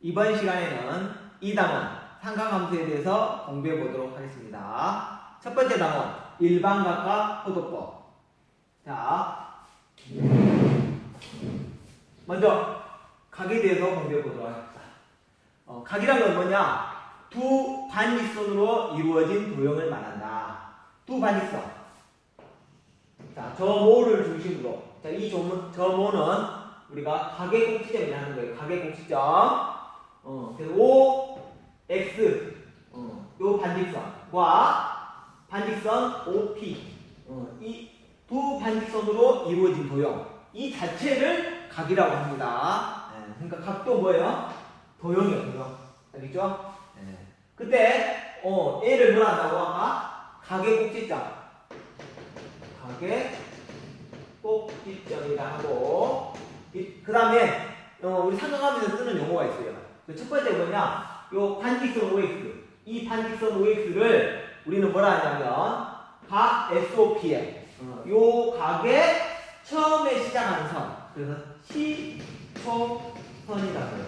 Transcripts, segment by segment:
이번 시간에는 이 단원 삼각함수에 대해서 공부해 보도록 하겠습니다. 첫 번째 단원 일반각과 호도법. 자, 먼저 각에 대해서 공부해 보도록 하겠습니다. 어, 각이란 건 뭐냐? 두 반직선으로 이루어진 도형을 말한다. 두 반직선. 자, 저 모를 중심으로. 자, 이 조문, 저 모는 우리가 각의 공시점이라는 거예요. 각의 공시점. 어, 그래서 O, X, 어, 요 반직선과 반직선 OP, 어, 이두 반직선으로 이루어진 도형, 이 자체를 각이라고 합니다. 예, 그러니까 각도 뭐예요? 도형이요, 도형. 알겠죠? 예. 그때 어, 얘를 뭐라 한다고 아까 각의 꼭지점, 각의 꼭지점이라 하고 그 다음에 어, 우리 삼각함에서 쓰는 용어가 있어요. 그 첫 번째 뭐냐? 요 반직선 OX. 이 반직선 OX를 우리는 뭐라 하냐면 각 SOP에 어, 요 각의 처음에 시작하는 선. 그래서 시초선이라고 해요.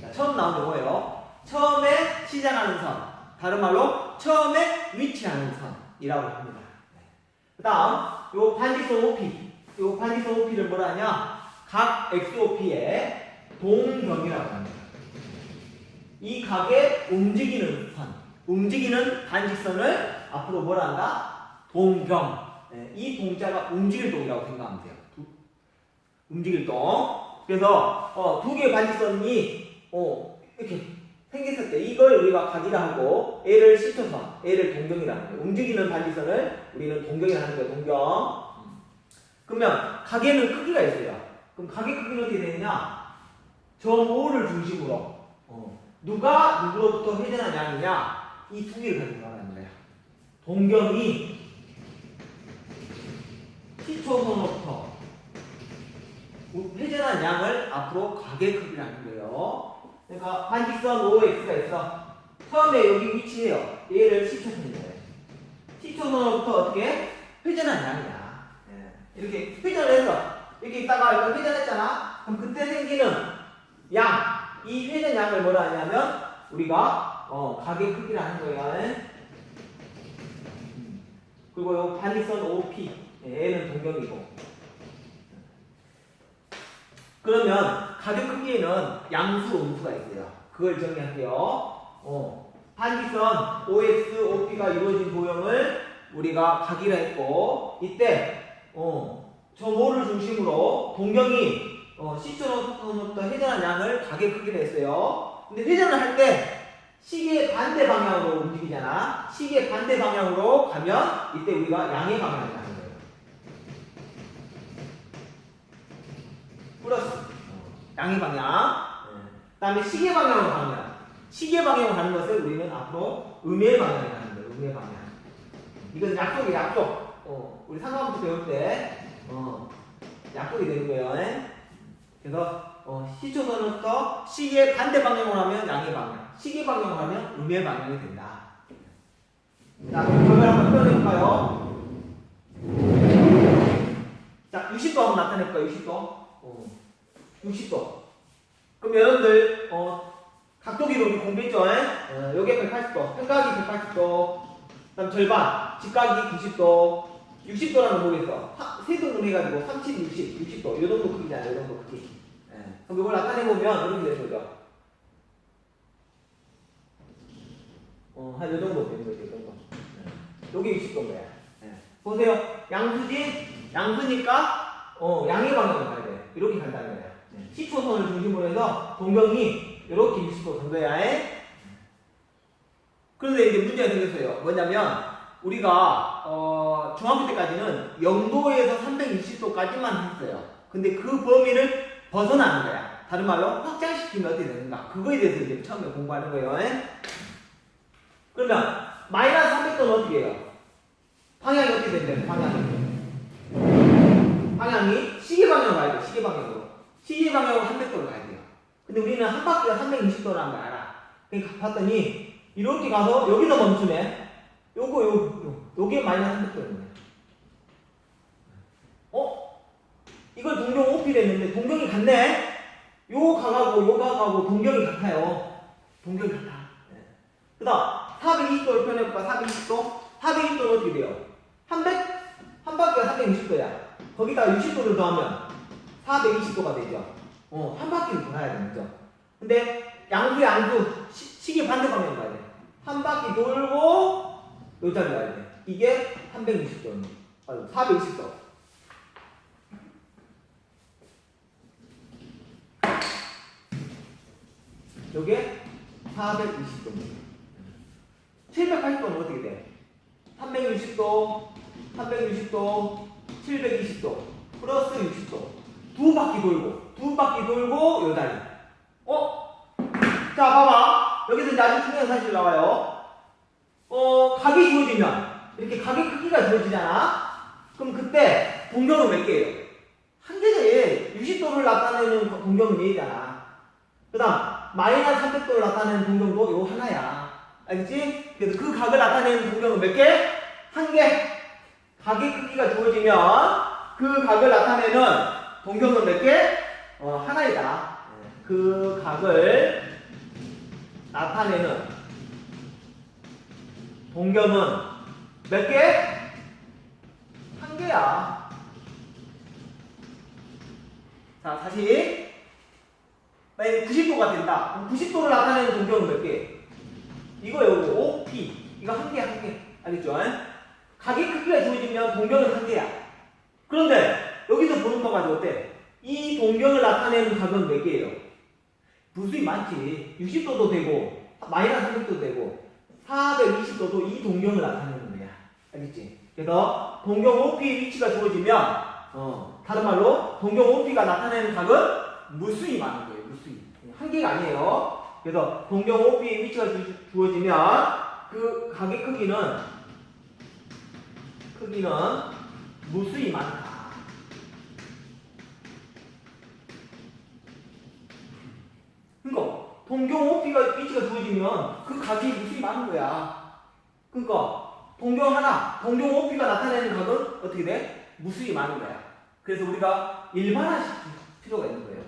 자, 처음 나온 용어예요. 처음에 시작하는 선. 다른 말로 처음에 위치하는 선이라고 합니다. 그 다음 요 반직선 OP. 요 반직선 OP를 뭐라 하냐? 각 XOP의 동경이라고 합니다. 이 각의 움직이는 선, 움직이는 반직선을 앞으로 뭐라 한다? 동경. 네, 이 동자가 움직일 동이라고 생각하면 돼요. 두- 움직일 동. 그래서 어, 두 개의 반직선이 어, 이렇게 생겼을 때 이걸 우리가 각이라 하고 얘를 시초선, 얘를 동경이라는 거예요. 움직이는 반직선을 우리는 동경이라는 거예요. 동경. 그러면 각에는 크기가 있어요. 그럼 각의 크기는 어떻게 되느냐? 저 모를 중심으로 어, 누가 누구로부터 회전한 양이냐? 이 두 개를 가지고 말하는 거예요. 동경이 시초선으로부터 회전한 양을 앞으로 크기라는 거예요. 그러니까 반직선 OX가 있어. 처음에 여기 위치해요. 얘를 시초선이래요. 시초선으로부터 어떻게 회전한 양이야. 예. 이렇게 회전을 해서 이렇게 있다가 이렇게 회전했잖아. 그럼 그때 생기는 양, 이 회전 양을 뭐라 하냐면 우리가 어, 각의 크기라는 거야. 음. 그리고 요 반직선 OP, 예, 얘는 동경이고. 그러면 가격 크기에는 양수, 음수가 있어요. 그걸 정리할게요. 어, 반직선 OX, OP가 이루어진 도형을 우리가 각이라 했고 이때 어, 저 모를 중심으로 동경이 어, 시초로부터 회전한 양을 각의 크기로 했어요. 근데 회전을 할 때 시계 반대 방향으로 움직이잖아. 시계 반대 방향으로 가면 이때 우리가 양의 방향을 하는 거예요. 플러스 어, 양의 방향. 그 다음에 시계 방향으로 가면 시계 방향으로 가는 것을 우리는 앞으로 음의 방향에 가는 거예요. 음의 방향. 이건 약속이에요. 약속. 어, 우리 상관부터 배울 때 어, 약속이 되는 거예요. 예? 그래서 어, 시초선부터 시계 반대 방향으로 하면 양의 방향, 시계 방향으로 하면 음의 방향이 된다. 자, 결과를 한번 표현해볼까요? 자, 60도 한번 나타낼까요? 60도. 어, 60도. 그럼 여러분들 어, 각도기로 우리 공부했죠? 예? 어, 여기 180도, 평각이 180도, 그 다음 절반, 직각이 90도, 60도라는 모르겠어. 세 등분 해가지고 30, 60, 60도. 요 정도 크기잖아요. 요 정도 크기. 예. 그럼 이걸 나타내보면 이렇게 되는 거죠. 어, 한 요 정도 되는 거죠. 요 정도. 예. 여기 60도인 거야. 예. 보세요. 양수지, 양수니까, 어, 양의 방향으로 가야 돼. 이렇게 간다는 거야. 예. 시초선을 중심으로 해서 동경이 이렇게 60도 정도야. 예? 그런데 이제 문제가 생겼어요. 뭐냐면, 우리가 어, 중학교 때까지는 0도에서 360도까지만 했어요. 근데 그 범위를 벗어나는 거야. 다른 말로 확장시키면 어떻게 되는가? 그거에 대해서 이제 처음에 공부하는 거예요. 예? 그러면 마이너스 300도는 어떻게 해요? 방향이 어떻게 된대요? 방향이. 방향이 시계 방향으로 가야 돼. 시계 방향으로. 시계 방향으로 300도로 가야 돼요. 근데 우리는 한 바퀴가 360도라는 걸 알아. 그러니까 봤더니 이렇게 가서 여기서 멈추네. 요거 요, 요 요게 마이너스 300도였네. 어? 이걸 동경 5P를 했는데 동경이 같네? 요 각하고 요 각하고 동경이 같아요. 동경이 같아. 네. 그 다음 420도를 표현해볼까? 420도? 420도는 어떻게 돼요? 300? 한 바퀴가 360도야. 거기다가 60도를 더하면 420도가 되죠. 어, 한 바퀴를 돌아야 되죠. 근데 양수 양수 시, 시계 반대 방향 가야 돼. 한 바퀴 돌고 요 자리 가야 돼. 이게 360도입니다. 아니 420도. 요게 420도입니다. 780도는 어떻게 돼? 360도, 360도, 720도, 플러스 60도. 두 바퀴 돌고, 두 바퀴 돌고, 요 자리. 어? 자, 봐봐. 여기서 이제 아주 중요한 사실 나와요. 어, 각이 주어지면, 이렇게 각의 크기가 주어지잖아? 그럼 그때 동경은 몇 개예요? 한 개지. 60도를 나타내는 동경은. 그 다음, 마이너스 300도를 나타내는 동경도 요 하나야. 알겠지? 그래서 그 각을 나타내는 동경은 몇 개? 한 개. 각의 크기가 주어지면 그 각을 나타내는 동경은 몇 개? 어, 하나이다. 그 각을 나타내는 동경은 몇 개? 한 개야. 자, 다시. 만약에 90도가 된다. 그럼 90도를 나타내는 동경은 몇 개? 이거요, OP. 이거 한 개, 한 개. 알겠죠? 각의 크기가 주어지면 동경은 한 개야. 그런데 여기서 보는 거 가지고 어때? 이 동경을 나타내는 각은 몇 개예요? 무수히 많지. 60도도 되고, 마이너스 300도도 되고, 420도도 이 동경을 나타내는 거야. 알겠지? 그래서 동경 OP 위치가 주어지면, 어, 다른 말로 동경 OP가 나타내는 각은 무수히 많은 거예요. 무수히. 한 개가 아니에요. 그래서 동경 OP 위치가 주, 주어지면 그 각의 크기는 크기는 무수히 많다. 그러니까 동경 OP가 위치가 주어지면 그 각이 무수히 많은 거야. 그러니까 동경 하나, 동경 OP가 나타내는 각은 어떻게 돼? 무수히 많은 거야. 그래서 우리가 일반화시킬 필요가 있는 거예요.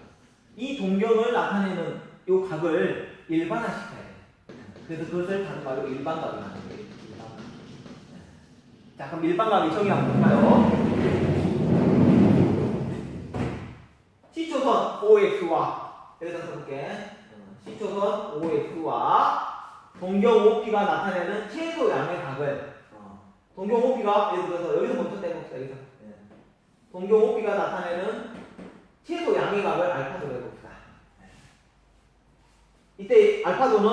이 동경을 나타내는 이 각을 일반화시켜야 돼. 그래서 그것을 다른 말로 일반각이라는 거예요. 일반각. 자, 그럼 일반각의 정의 한번 볼까요? C초선 OX와 여기다 써볼게. 어, C초선 OX와 동경 OP가 나타내는 최소 양의 각을 어, 동경 OP가 예를 들어서 여기서 먼저 떼봅시다. 여기서. 예. 동경 OP가 나타내는 최소 양의 각을 알파도로 해봅시다. 이때 알파도는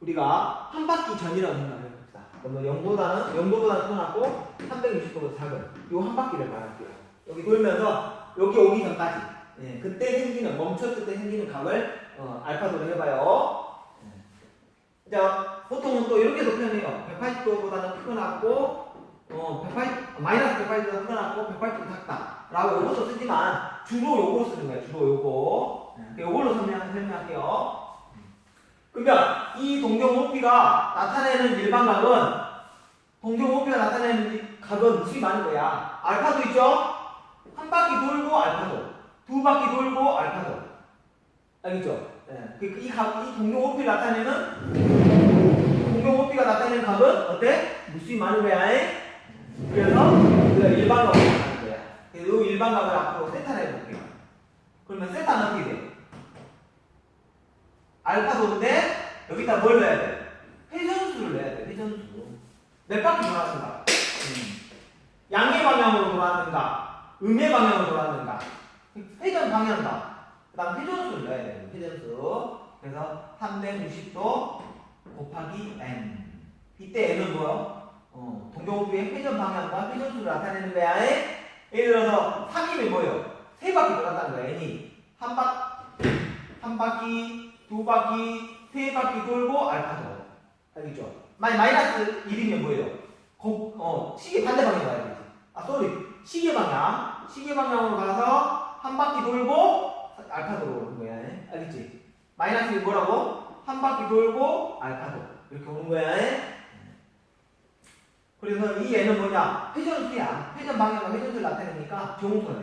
우리가 한 바퀴 전이라고 생각을 해봅시다. 그러면 0보다는 0도보다는 크고 360도보다 작은 요한 바퀴를 말할게요. 여기 돌면서 여기 오기 전까지. 예, 그때 생기는 멈췄을 때 생기는 각을 어, 알파도로 해봐요. 예. 자, 보통은 또 이렇게도 표현해요. 180도보다는 크고 낮고 어, 180, 마이너스 180도보다 크고 낮고 180도 작다 라고 요것도 쓰지만 주로 요거로 쓰는 거예요. 주로 요거. 예, 요걸로 설명, 설명할게요. 그러면 이 동경 높이가 나타내는 일반각은 동경 높이가 나타내는 이 각은 무수히 많은 거야. 알파도 있죠? 한 바퀴 돌고 알파도, 두 바퀴 돌고 알파도. 알겠죠? 예. 그- 이 각, 이 동경 높이를 나타내는 동경 높이가 나타내는 각은 어때? 무수히 많은 거야. 에? 그래서 우리가 일반각을 하는 거야. 그래서 이 일반각을 앞으로 세타를 해볼게요. 그러면 세타는 어떻게 돼? 알파도인데 여기다 뭘 넣어야 돼? 회전수를 넣어야 돼. 회전수. 몇 바퀴 돌았는가? 음. 양의 방향으로 돌았는가? 음의 방향으로 돌았는가? 회전 방향가. 그 다음 회전수를 넣어야 돼. 회전수. 그래서 360도 곱하기 n. 이때 n은 뭐요? 어, 동경호비의 회전 방향과 회전수를 나타내는 거야. 에? 예를 들어서 3이면 뭐예요? 세 바퀴 돌았다는 거야. n이 한 바, 한 바퀴, 두 바퀴, 세 바퀴 돌고 알파도. 알겠죠? 만약 마이너스 1이면 뭐예요? 거, 어, 시계 반대 방향으로 가야 되지. 아, 쏘리. 시계 방향. 시계 방향으로 가서 한 바퀴 돌고 알파도로 오는 거야. 에? 알겠지? 마이너스 1 뭐라고? 한 바퀴 돌고 알파도. 이렇게 오는 거야. 에? 그래서 이 애는 뭐냐? 회전수야. 회전 방향과 회전수를 나타내니까 거야.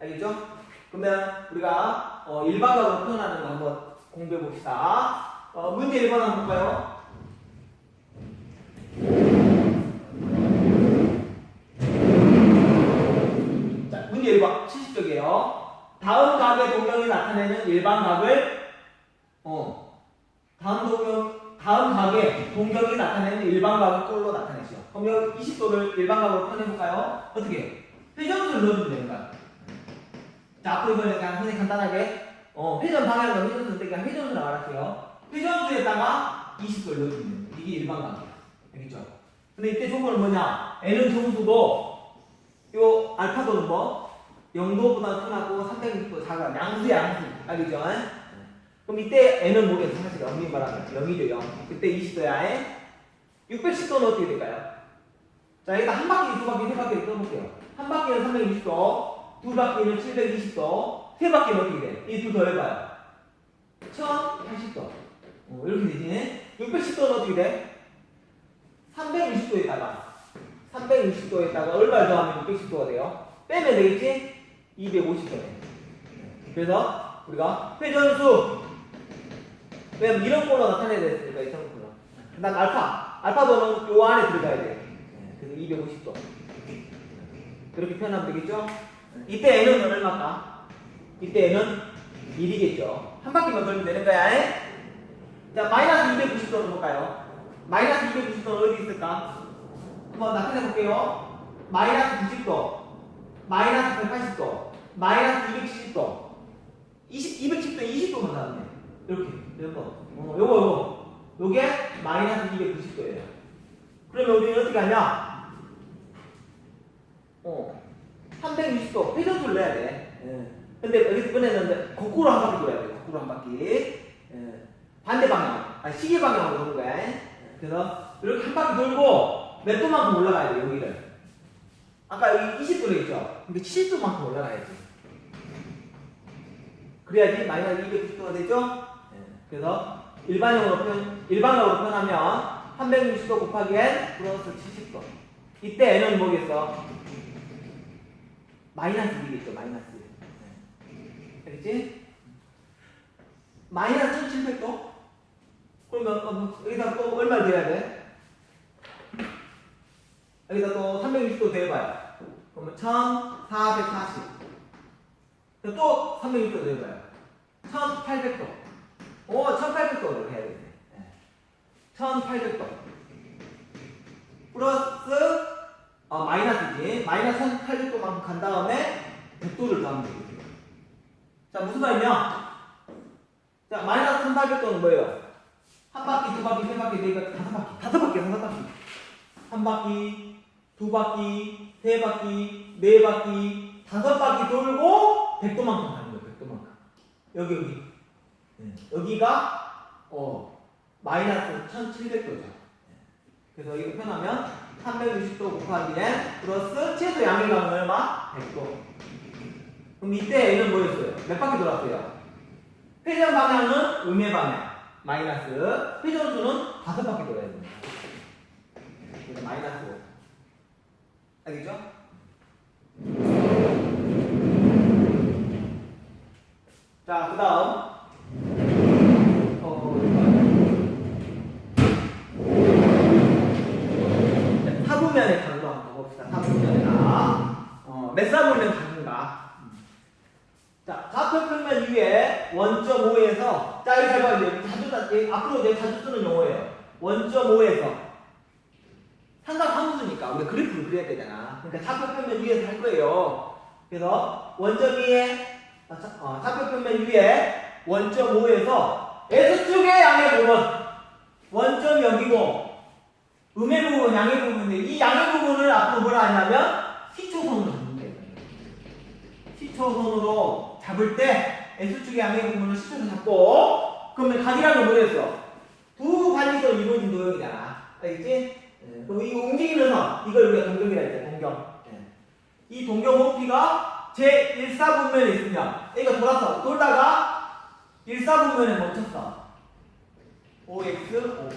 알겠죠? 그러면 우리가 어, 일반각으로 표현하는 거 한번 공부해 봅시다. 어, 문제 1번 한번 볼까요? 1번 70쪽이에요. 다음 각의 동경이 나타내는 일반 각을 어, 다음 동경 다음 각의 동경이 나타내는 일반 각을 꼴로 나타내시오. 그럼 여기 20도를 일반 각으로 표현해볼까요? 어떻게? 회전수를 넣어주면 되는 거야. 자, 앞으로 이번에 그냥 선생님 간단하게 어, 회전 방향과 회전수 때 그냥 회전수를 알았어요. 회전수에다가 20도를 넣어주면 돼요. 이게 일반 각이야. 알겠죠? 근데 이때 조건은 뭐냐? n은 정수도 요 알파도는 뭐? 0도보다 크나고 360도 작아. 양수야, 양수. 알겠죠? 그럼 이때 n은 뭐겠어? 사실 엄밀히 말하면 0이죠, 0. 그때 20도야. 610도는 어떻게 될까요? 자, 일단 한 바퀴, 두 바퀴, 세 바퀴를 써볼게요. 한 바퀴는 320도, 두 바퀴는 720도, 세 바퀴는 어떻게 돼? 이둘더 해봐요. 1080도. 어, 이렇게 되지. 610도는 어떻게 돼? 360도에다가 360도에다가 얼마를 더하면 610도가 돼요? 빼면 되겠지? 250도네. 그래서 우리가 회전수 왜냐면 이런 걸로 나타내야 되니까 이런 걸로. 그다음 알파. 알파도는 요 안에 들어가야 돼. 그래서 250도. 그렇게 표현하면 되겠죠? 이때 n은 얼마일까? 이때 n은 1이겠죠. 한 바퀴만 돌면 되는 거야. 에? 자, 마이너스 290도로 볼까요? 마이너스 290도는 어디 있을까? 한번 나타내 볼게요. 마이너스 90도, 마이너스 180도, 마이너스 270도, 20, 210도, 20도만 나왔네. 이렇게, 이거. 어, 요거, 요거. 요게 마이너스 290도예요. 그러면 우리는 어떻게 하냐? 어, 360도 회전수를 내야 돼. 예. 근데 여기서 꺼냈는데 거꾸로 한 바퀴 돌아야 돼. 거꾸로 한 바퀴. 예. 반대 방향, 아니 시계 방향으로 도는 거야. 예. 그래서 이렇게 한 바퀴 돌고 몇 도만큼 올라가야 돼 여기를. 아까 여기 20도로 했죠. 근데 70도만큼 올라가야지. 그래야지 마이너스 290도가 되죠. 예. 그래서 일반형으로 표현, 일반적으로 표현하면 360도 곱하기 n 플러스 70도. 이때 n은 뭐겠어? 마이너스 1이겠죠. 마이너스 1. 알겠지? 마이너스 1700도? 그러면 어, 뭐, 여기다 또 얼마 돼야 돼? 여기다 또 360도 더해봐요. 그러면 1440. 또 360도 더해봐요. 1800도. 오, 1800도를 해야 되네. 1800도. 플러스, 어, 마이너스지. 마이너스 1800도만큼 간 다음에 100도를 더하면 되겠죠. 자, 무슨 말이냐? 자, 마이너스 1800도는 뭐예요? 한 바퀴, 두 바퀴, 세 바퀴, 네 바퀴, 다섯 바퀴, 다섯 바퀴, 다섯 바퀴. 한 바퀴, 두 바퀴, 세 바퀴, 네 바퀴, 다섯 바퀴 돌고 100도만큼 가는 거예요. 100도만큼. 여기 여기. 네. 여기가 어 마이너스 1700도죠. 그래서 이거 표현하면 360도 곱하기 n 플러스 최소 양의감은 얼마? 100도. 그럼 이때 얘는 뭐였어요? 몇 바퀴 돌았어요? 회전 방향은 음의 방향 마이너스 회전 수는 다섯 바퀴 돌아야 됩니다. 그래서 마이너스 5. 알겠죠? 자, 그 다음. 어, 자, 사부면의 강도 한번 봅시다. 사부면의 강. 어, 몇 사부면 강인가? 자, 좌표 평면 위에 원점 5에서 자, 여기 잘 봐요. 자주, 자- 여기 앞으로 이제 자주 쓰는 용어예요. 원점 5에서 삼각 함수니까 우리가 그래프를 그려야 되잖아. 그러니까 좌표 평면 위에서 할 거예요. 그래서 원점 위에 어, 좌표평면 위에 원점 5에서 S축의 양의 부분 원점 여기고 음의 부분, 양의 부분인데 이 양의 부분을 앞으로 뭐라 하냐면 시초선으로 잡는. 시초선으로 잡을 때 S축의 양의 부분을 시초선 잡고 그러면 각이라는 건 뭐였어? 두 관이선 이루어진 도형이잖아. 알겠지? 예. 그럼 이 움직이는 선 이걸 우리가 동경이라 했죠. 동경. 예. 이 동경 높이가 제 1사분면에 있으면 이거 돌았어. 돌다가 1사분면에 멈췄어. OX, OP.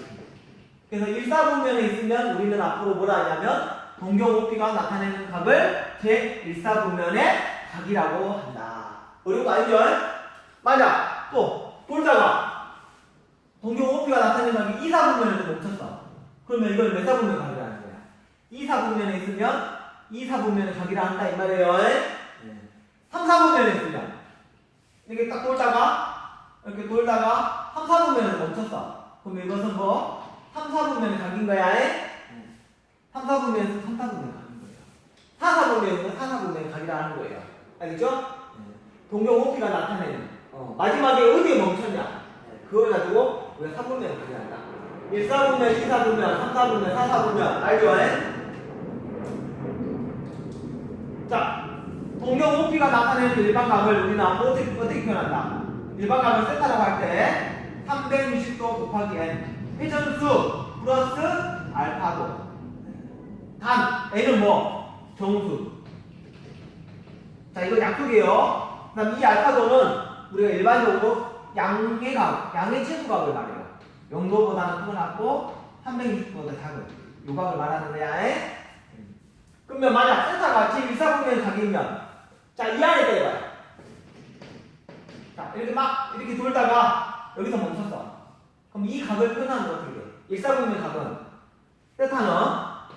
그래서 1사분면에 있으면 우리는 앞으로 뭐라 하냐면 동경 OP가 나타내는 각을 제 1사분면에 각이라고 한다. 어려운 거 아니죠? 맞아. 또 돌다가 동경 OP가 나타내는 각이 이사분면에서 멈췄어. 그러면 이걸 몇 사분면 각이라는 거야? 이사분면에 있으면 이사분면의 각이라 한다 이 말이에요. 네. 3, 4분면에 있으면 이렇게 딱 돌다가 이렇게 돌다가 3, 4분면에서 멈췄어. 그러면 이것은 뭐 3, 4분면의 각인 거야. 3, 4분면에서 3, 4분면 각인 거예요. 4, 4분면은 4, 4분면의 각이라 하는 거예요. 알겠죠? 동경 OP가 나타내는 어, 마지막에 어디에 멈췄냐 네, 그걸 가지고 우리가 3분면을 가져간다 1, 4분면, 2, 4분면, 3, 4분면, 4, 4분면 알죠? 자 동경 OP가 나타내는 일반각을 우리는 어떻게, 어떻게 표현한다 일반각을 세타라고 할 때 360도 곱하기 n 회전수 플러스 알파도 단 n은 뭐? 정수 자 이거 약속이에요 그 다음 이 알파도는 우리가 일반적으로 양의 각, 양의 최소각을 말해요. 0도보다는 크고 낮고 360도보다 작은 요 각을 말하는 거야. 에? 그러면 만약 세타가 제1사분면 각이면 자 이 안에 빼봐요. 자 이렇게 막 이렇게 돌다가 여기서 멈췄어. 그럼 이 각을 표현하는 거 어떻게 돼? 1사분면 각은 세타는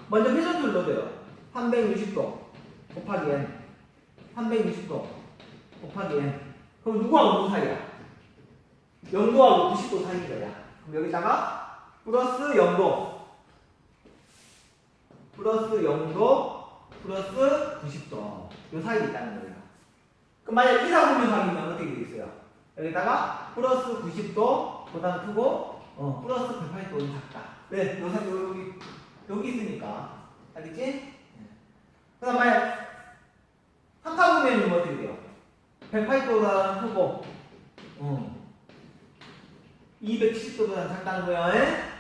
먼저 회전수를 넣어줘요. 360도 곱하기 n 360도 곱하기 n 그럼 누구하고 누구 사이야? 0도하고 90도 사이인 거야. 그럼 여기다가 플러스 0도 플러스 0도 플러스 90도 요 사이에 있다는 거예요. 그럼 만약 이사분면 사이면 어떻게 되겠어요? 여기다가 플러스 90도 보다 크고 어, 플러스 180도는 작다. 왜? 요 사이 여기 여기 있으니까 알겠지? 그 다음 만약 3사분면이면 어떻게 돼요? 180도보다 크고, 어. 270도보다 작다는 거야. 에?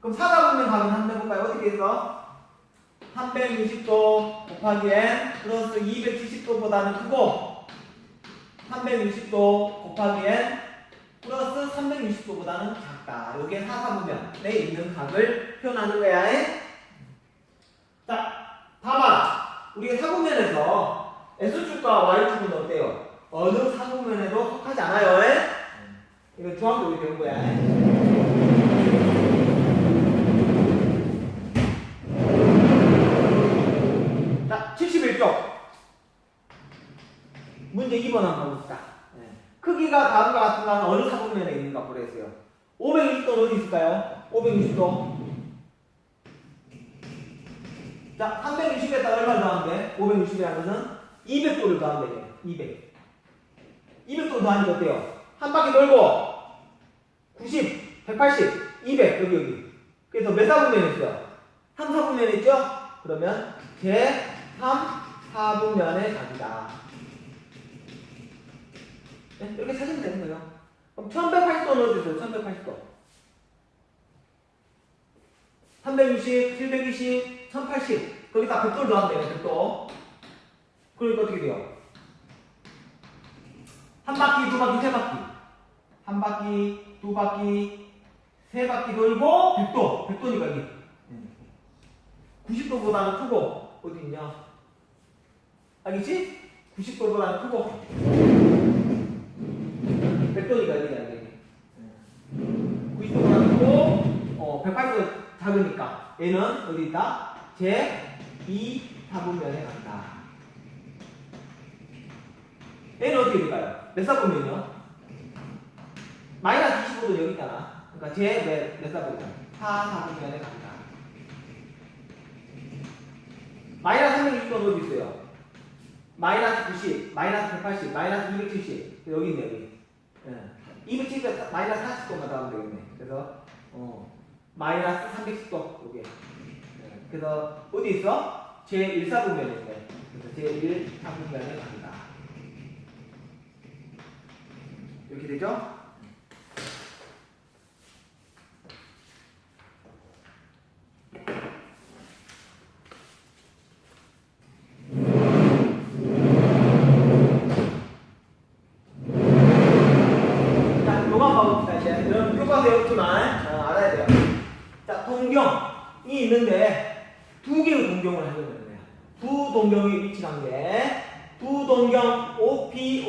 그럼 사다분면 가면 한번 해볼까요? 어떻게 해서? 360도 곱하기 n 플러스 270도보다는 크고, 360도 곱하기 n 플러스 360도보다는 작다. 요게 사사분면에 있는 각을 표현하는 거야. 에? 자, 다만 우리가 사분면에서 S축과 Y축은 어때요? 어느 사분면에도 속하지 않아요. 에? 이거 중학교 때 배운 거야. 자, 71쪽. 문제 2번 한번 봅시다. 네. 크기가 다음과 같은 건 어느 사분면에 있는가 보래서요. 560도는 어디 있을까요? 560도. 자, 360에다 얼마 더하는데? 560이라는 것은 200도를 더하면 되죠. 200. 200도 더하니까 어때요? 한 바퀴 돌고 90, 180, 200 여기 여기. 그래서 몇 사분면에 있어요? 3 사분면에 있죠? 그러면 제 3 사분면의 각이다. 네? 이렇게 찾으면 되는 거예요. 그럼 1180도 넣어주세요. 1180도. 360, 720, 1080. 거기다 100도를 더하면 돼요. 100도. 그러니까 어떻게 돼요? 한 바퀴, 두 바퀴, 세 바퀴. 한 바퀴, 두 바퀴, 세 바퀴 돌고 100도. 100도니까 여기. 90도보다는 크고 어디 있냐? 알겠지? 90도보다는 크고 100도니까 여기다 여기. 90도보다 크고 어, 180도 작으니까 얘는 어디 있다? 제2 사분면에 간다. 얘는 어떻게 될까요? 몇 사분면이요? 마이너스 25도 여기 있잖아. 그러니까 제 몇 사분면? 4 사분면에 간다. 마이너스 360도는 어디 있어요? 마이너스 90, 마이너스 180, 마이너스 270 여기 있네 여기. 예. 270에 마이너스 40도만 더하면 되겠네. 그래서 어, 마이너스 310도 여기. 예. 그래서 어디 있어? 제 1사분면에 있네. 그래서 제 1사분면에 갑니다. 이렇게 되죠? 자, 요거 한번 봅시다. 이제 여러분 교과서에 없지만 어, 알아야 돼요. 자, 동경이 있는데 두 개의 동경을 하려고 하는 거야. 두 동경의 위치 관계, 두 동경 OP,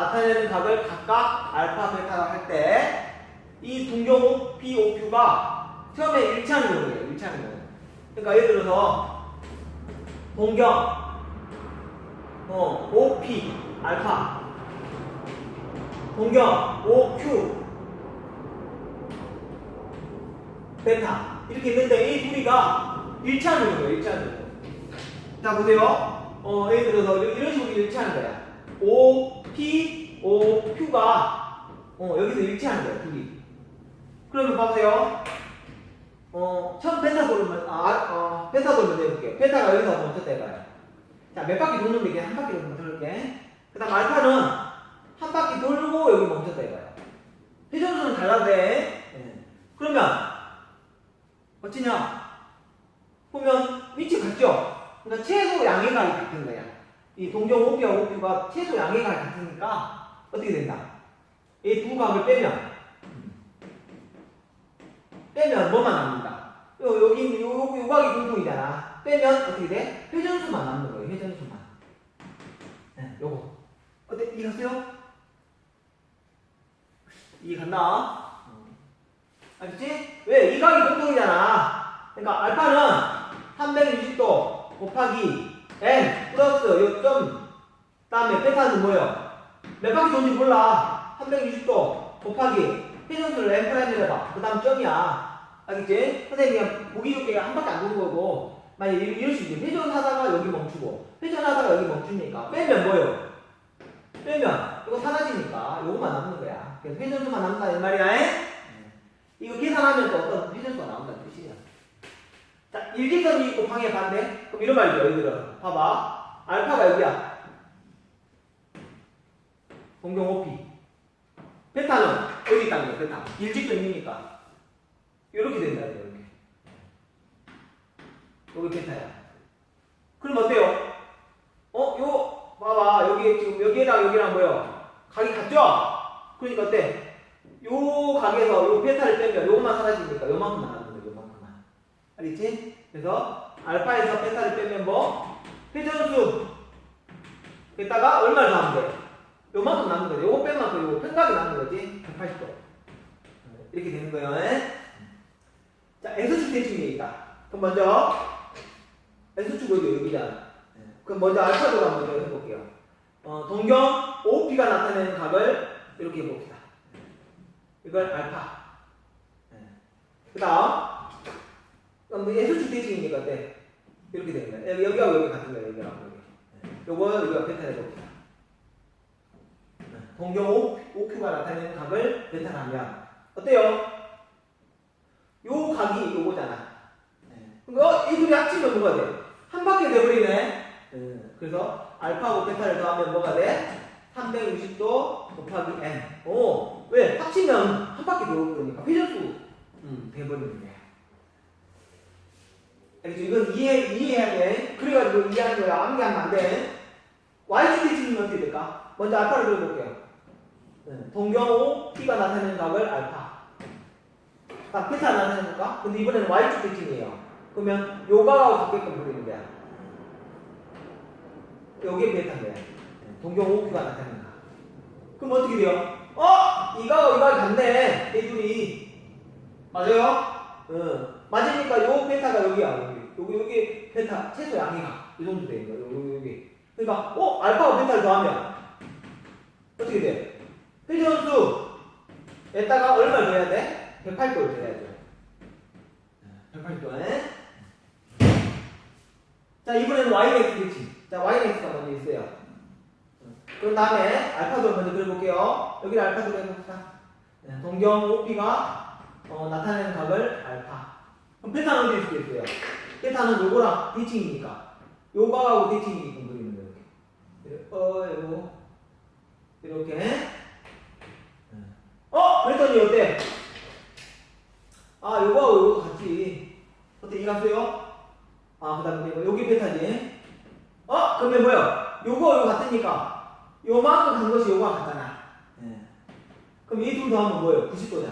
나타내는 각을 각각 알파, 베타라 할 때 이 동경 OP, OQ가 처음에 일치하는 경우예요. 일치하는 경우. 그러니까 예를 들어서 동경 어, OP 알파 동경 OQ 베타 이렇게 있는데 이 둘이가 일치하는 거예요. 일치하는 거예요. 자 보세요. 어, 예를 들어서 이런 식으로 일치하는 거야. O, P, O, Q가 어, 여기서 일치하는 거야. 둘이. 그러면 봐보세요. 어, 처음 베타 돌면 아, 어, 베타 돌면 해볼게요. 베타가 여기서 먼저 떼가요. 자, 몇 바퀴 도는 게한 바퀴 정도 돌게. 그 다음 알파는 한 바퀴 돌고 여기 멈춰 떼가요. 회전수는 달라대. 예. 그러면 어찌냐? 보면 위치 같죠? 그러니까 최소 양의 각이 같은 거야. 이 동경 오피와 오피가 최소 양의각이 같으니까 어떻게 된다? 이두 각을 빼면 빼면 뭐만 남는다? 요, 여기 요, 요, 요 각이 공통이잖아. 빼면 어떻게 돼? 회전수만 남는 거예요. 회전수만. 네, 요거. 어때? 이해갔어요? 이해 갔나? 알겠지? 왜? 이 각이 공통이잖아. 그러니까 알파는 360도 곱하기 n 플러스 요점 다음에 베타는 뭐예요? 몇 바퀴 돈지 몰라. 360도 곱하기 회전수를 n 프라임을 해봐. 그 다음 점이야. 알겠지? 선생님이 그냥 보기 좋게 한 바퀴 안 도는 거고 만약에 이런, 식이지. 회전하다가 여기 멈추고 회전하다가 여기 멈추니까 빼면 뭐예요? 빼면 이거 사라지니까 요것만 남는 거야. 그래서 회전수만 남는다 이 말이야. 에? 이거 계산하면 또 어떤 회전수가 나온다는 뜻이야. 자, 일직선이 있고 방의 반대? 그럼 이런 말이죠, 들어. 봐봐. 알파가 여기야. 동경 OP. 베타는 여기 있다는 거야, 베타. 일직선이니까. 이렇게 된다, 이렇게. 여기 베타야. 그럼 어때요? 어, 요, 봐봐. 여기, 지금 여기랑 여기랑 뭐요? 각이 같죠? 그러니까 어때? 요 각에서 요 베타를 빼면 요것만 사라지니까 거야, 요만큼만. 알겠지? 그래서 알파에서 베타를 빼면 뭐? 회전수 에다가 얼마를 더하면 돼? 요만큼 남는 거지. 요거 뺀 만큼 요거 평각이 남는 거지. 180도. 이렇게 되는 거예요. 예? 자, S축 대칭이 있다. 그럼 먼저 S축 어디 여기잖아. 예. 그럼 먼저 알파도로 먼저 해볼게요. 어, 동경 OP가 나타내는 각을 이렇게 해봅시다. 이걸 알파. 그 다음, 뭐 S축 대칭이니까 어때? 이렇게 거야. 여기, 여기하고 여기 같은 거야, 여기하고 여기. 요거 여기가 베타 해봅시다. 동경 OQ가 나타내는 각을 베타라면 어때요? 요 각이 요거잖아. 그러니까 이 둘이 합치면 뭐가 돼? 한 바퀴 돼버리네. 그래서 알파하고 베타를 더하면 뭐가 돼? 360도 곱하기 n. 오, 왜? 합치면 한 바퀴 도는 거니까 회전수 음, 돼버리는 거야. 알겠죠? 이건 이해, 이해해야 돼. 그래가지고 이해하는 거야. 암기 하면 안 돼. y축 대칭이면 어떻게 될까? 먼저 알파를 그려볼게요. 네. 동경호 P가 나타내는 각을 알파. 딱 베타 나타내는 각? 근데 이번에는 y축 대칭이에요. 그러면 요각하고 같게끔 그리는 거야. 요게 베타인 거야. 네. 동경호 P가 나타내는 각. 그럼 어떻게 돼요? 어? 이거하고 이거가 같네. 이 둘이. 맞아요? 응. 맞으니까 요 베타가 여기야. 여기. 여기, 여기 베타. 최소 양이가. 이 정도 되는 거야. 여기, 여기. 그러니까, 어? 알파와 베타를 더하면 어떻게 돼? 회전수에다가 얼마를 줘야 돼? 108도를 줘야죠. 108도에. 자, 이번에는 yx 그렇지. 자, yx가 먼저 있어요. 그런 다음에 알파도를 먼저 그려볼게요. 여기를 알파도로 해봅시다. 네, 동경 OP가 어, 나타내는 각을 알파. 그럼 베타는 어디 있겠어요? 베타는 요거랑 대칭이니까. 요거하고 대칭이니까 그리는 거예요. 이렇게. 어, 요거. 이렇게. 어? 그랬더니 어때? 아, 요거하고 요거 같이. 어때? 이해갔어요? 아, 그 다음에 이거 여기 베타지. 어? 그러면 뭐야? 요거 요거 같으니까 요만큼 간 것이 요거와 같잖아. 예. 그럼 이 둘 더하면 뭐예요? 90도잖아.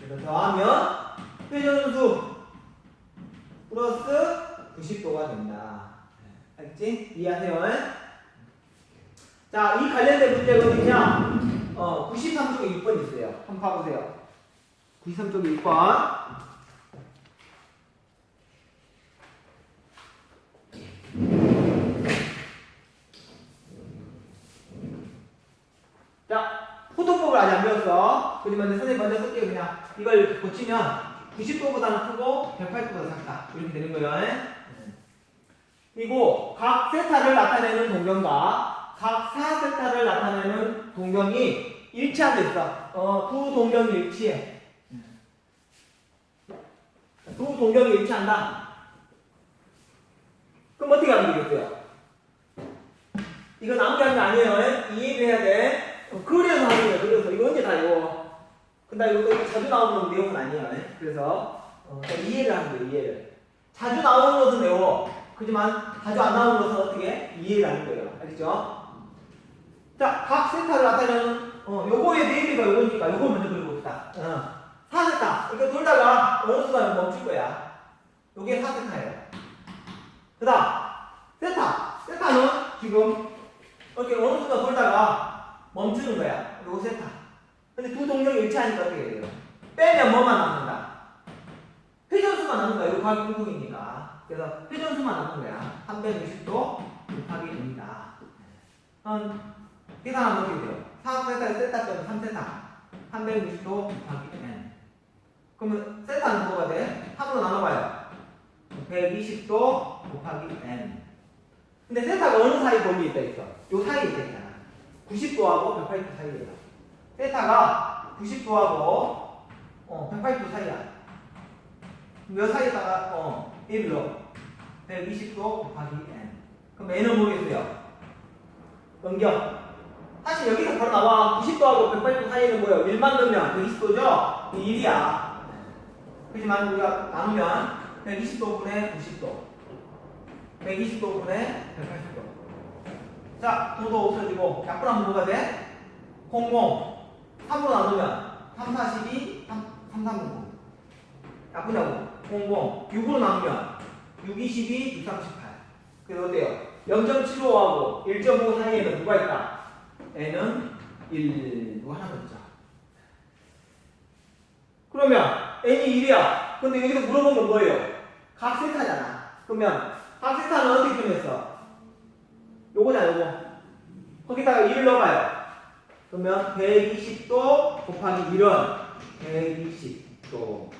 그래서 더하면 회전수 플러스 90도가 된다. 예. 알겠지? 이해하세요? 예? 자, 이 관련된 어디냐? 어, 93쪽에 6번 있어요. 한번 봐보세요. 93쪽에 6번. 자, 포토법을 아직 안 배웠어. 이제 선생님 먼저 쓸게요. 그냥 이걸 고치면 90도보다는 크고 108도보다 작다. 이렇게 되는 거예요. 예? 그리고 각 세타를 나타내는 동경과 각 사세타를 나타내는 동경이 일치한 데 있어. 어, 두 동경이 일치해. 두 동경이 일치한다. 그럼 어떻게 하면 되겠어요? 이거 남기한 게 아니에요. 예? 이해를 해야 돼. 어, 그래서 하는 거예요. 그래서 이거 언제 다 이거. 근데 이거 또 자주 나오는 내용은 아니에요. 예? 그래서 어, 그냥 이해를 하는 거예요. 이해를. 자주 나오는 것은 외워. 그지만 자주 안 나오는 것은 어떻게 이해를 하는 거예요. 알겠죠? 자, 각 세타를 나타내는 어, 요거의 네이비가 요거니까 요걸 먼저 그려봅시다. 어. 4세타. 이거 돌다가 어느 순간 멈출 거야. 요게 4세타예요. 그 다음, 세타. 세타는 지금 이렇게 어느 순간 돌다가 멈추는 거야. 요거 세타. 근데 두 동력이 일치하니까 어떻게 돼요? 빼면 뭐만 남는다? 회전수만 남는 거야. 이거 과학 공통이니까. 그래서 회전수만 남는 거야. 360도 곱하기 됩니다. 음, 계산하면 어떻게 돼요? 4세타에 세타 빼면 3세타. 360도 곱하기 n. 그러면 세타는 뭐가 돼? 3으로 나눠봐요. 120도 곱하기 n. 근데 세타가 어느 사이 범위에 있다 있어? 요 사이에 있다 있잖아. 90도하고 180도 사이에요. 세타가 90도하고 어, 180도 사이야. 몇 사이에다가 어 1로 120도 곱하기 n. 그럼 n은 뭐겠어요? 넘겨. 사실 여기서 바로 나와 90도하고 180도 사이는 뭐예요? 1만 넣으면 120도죠? 1이야. 그렇지만 우리가 나누면 120도분의 90도. 120도분의 180도. 자, 도도 없어지고 약분하면 뭐가 돼? 00. 3으로 나누면 3, 42, 3, 3, 3, 9. 약분하고 00. 6으로 나누면 6, 22, 6, 38. 그래서 어때요? 0.75하고 1.5 사이에는 누가 있다? n은 1, 누가 하나 더 있죠. 그러면 n이 1이야. 근데 여기서 물어본 건 뭐예요? 각 세타잖아. 그러면 각 세타는 어떻게 표현했어? 요거잖아, 요거. 거기다가 1을 넣어봐요. 그러면 120도 곱하기 1은 120도.